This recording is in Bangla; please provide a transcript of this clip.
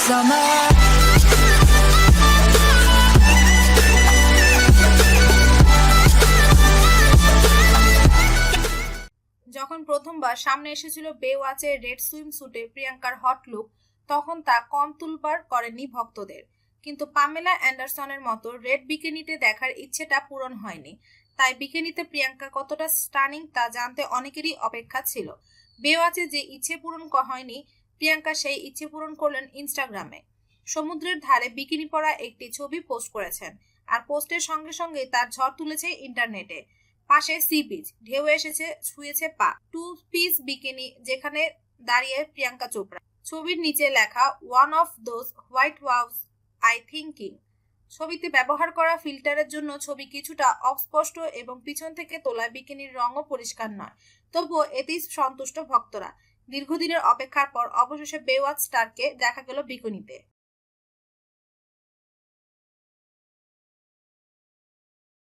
যখন প্রথমবার সামনে এসেছিল বে ওয়াচের রেড সুইম স্যুটে প্রিয়াঙ্কার হট লুক, তখন তা কম তুলবার করেনি ভক্তদের। কিন্তু পামেলা অ্যান্ডারসনের মতো রেড বিকিনিতে দেখার ইচ্ছেটা পূরণ হয়নি। তাই বিকিনিতে প্রিয়াঙ্কা কতটা স্টানিং তা জানতে অনেকেরই অপেক্ষা ছিল। বেওয়াচে যে ইচ্ছে পূরণ হয়নি প্রিয়াঙ্কা সেই ইচ্ছে পূরণ করলেন ইনস্টাগ্রামে সমুদ্রের ধারে বিকিনি পরা একটি ছবি পোস্ট করেছেন আর পোস্টের সঙ্গে সঙ্গে তার ঝড় তুলেছে ইন্টারনেটে পাশে সি বিচ ঢেউ এসেছে, ছুঁয়েছে পা। টু পিস বিকিনি যেখানে দাঁড়িয়ে প্রিয়াঙ্কা চোপড়া। ছবির নিচে লেখা one of those white ওয়াউস I thinking ছবিতে ব্যবহার করা ফিল্টারের জন্য ছবি কিছুটা অস্পষ্ট এবং পিছন থেকে তোলা বিকিনির রঙও পরিষ্কার নয়। তবুও এতেই সন্তুষ্ট ভক্তরা। দীর্ঘদিনের অপেক্ষার পর অবশেষে বেওয়াজ স্টারকে দেখা গেল বিকিনিতে।